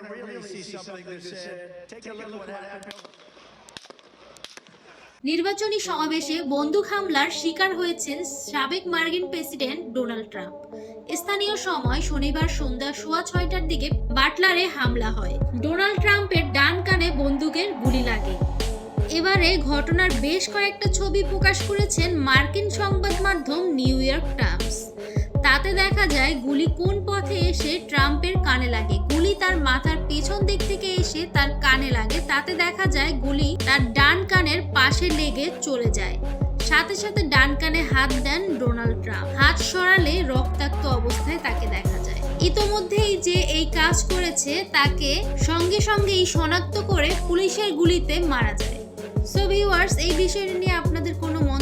to really see something that's said, take a look at what happened. নির্বাচনী সমাবেশে বন্দুক হামলার শিকার হয়েছেন সাবেক মার্কিন প্রেসিডেন্ট ডোনাল্ড ট্রাম্প। স্থানীয় সময় শনিবার সন্ধ্যা সোয়া ছয়টার দিকে বাটলারে হামলা হয়। ডোনাল্ড ট্রাম্পের ডান কানে বন্দুকের গুলি লাগে। এবারে ঘটনার বেশ কয়েকটা ছবি প্রকাশ করেছেন মার্কিন সংবাদ মাধ্যম নিউ ইয়র্ক টাইমস। তাতে দেখা যায় গুলি কোন পথে এসে ট্রাম্পের কানে লাগে? গুলি তার মাথার পেছন দিক থেকে এসে তার কানে লাগে। তাতে দেখা যায় গুলি তার ডান কানের পাশে লেগে চলে যায়। সাথে সাথে ডান কানে হাত দেন ডোনাল্ড ট্রাম্প। হাত সরালে রক্তাক্ত অবস্থায় তাকে দেখা যায়। ইতোমধ্যেই যে এই কাজ করেছে, তাকে সঙ্গে সঙ্গেই শনাক্ত করে পুলিশের গুলিতে মারা যায়। সো ভিউয়ার্স এই বিষয়টি নিয়ে আপনাদের কোনো মন্তব্য